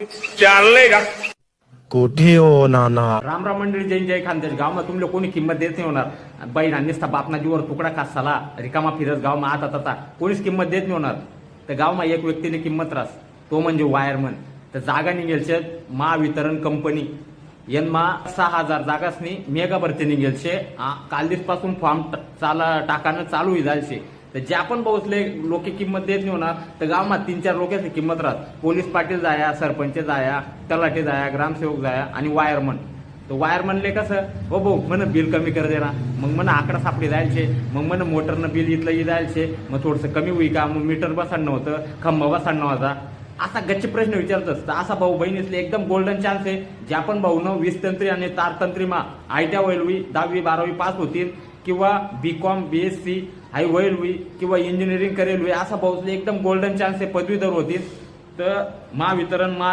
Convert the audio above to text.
चाललंय का कुठे हो नाना। रामराम मंडळी जैन जय खानदेश गावमा तुमले कोणी किंमत देत नाही होणार? बाई निसता बापना जीवर तुकडा कासाला रिकामा फिरत गावमा आता तता कोणीच किंमत देत नाही होणार. तर गावमा एक व्यक्तीने किंमत रास. तो म्हणजे वायरमन. तर जागा निघेलचे महावितरण कंपनी. यनमा सहा हजार जागासनी मेगा भरती निघेलशे काल दिसपासून फॉर्म चाला टाकानं चालू जायचे तर ज्या पण पोहोचले लोक किंमत देत नाही होणार तर गावमा तीन चार लोकांची किंमत राहत. पोलीस पाटील जाया सरपंच जाया तलाठी जाया ग्रामसेवक जाया आणि वायरमन. तर वायरमनले कसं हो भाऊ म्हण बिल कमी कर देना. मग म्हण आकडा सापडी जायचे मग म्हण मोटरनं बिल इथलं जायचे मग थोडंसं कमी होई का? मग मीटर बसाडणं होतं. खंबा बसाडणं होता. असा गच्चे प्रश्न विचारत तर असा भाऊ बहिणीसले एकदम गोल्डन चान्स आहे. ज्या पण भाऊनं वीस तंत्री आणि तारतंत्री मा आयट्या वैलवी होई दहावी बारावी पास होतील. किंवा B com B S C हाय होईल होई किंवा इंजिनिअरिंग करेल होई असा भाऊ एकदम गोल्डन चान्स आहे पदवीधर होतील. तर महावितरण मार